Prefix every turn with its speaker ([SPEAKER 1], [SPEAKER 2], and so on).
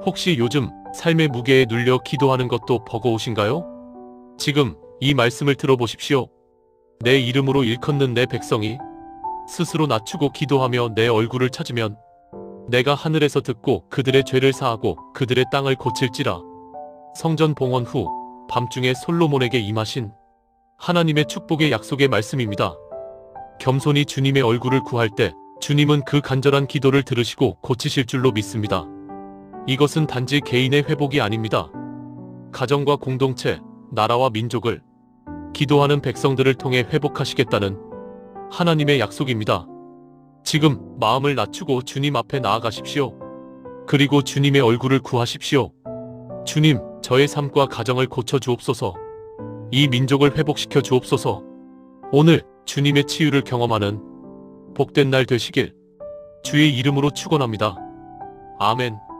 [SPEAKER 1] 혹시 요즘 삶의 무게에 눌려 기도하는 것도 버거우신가요? 지금 이 말씀을 들어보십시오. 내 이름으로 일컫는 내 백성이 스스로 낮추고 기도하며 내 얼굴을 찾으면 내가 하늘에서 듣고 그들의 죄를 사하고 그들의 땅을 고칠지라. 성전 봉헌 후 밤중에 솔로몬에게 임하신 하나님의 축복의 약속의 말씀입니다. 겸손히 주님의 얼굴을 구할 때 주님은 그 간절한 기도를 들으시고 고치실 줄로 믿습니다. 이것은 단지 개인의 회복이 아닙니다. 가정과 공동체, 나라와 민족을 기도하는 백성들을 통해 회복하시겠다는 하나님의 약속입니다. 지금 마음을 낮추고 주님 앞에 나아가십시오. 그리고 주님의 얼굴을 구하십시오. 주님, 저의 삶과 가정을 고쳐 주옵소서. 이 민족을 회복시켜 주옵소서. 오늘 주님의 치유를 경험하는 복된 날 되시길 주의 이름으로 축원합니다. 아멘.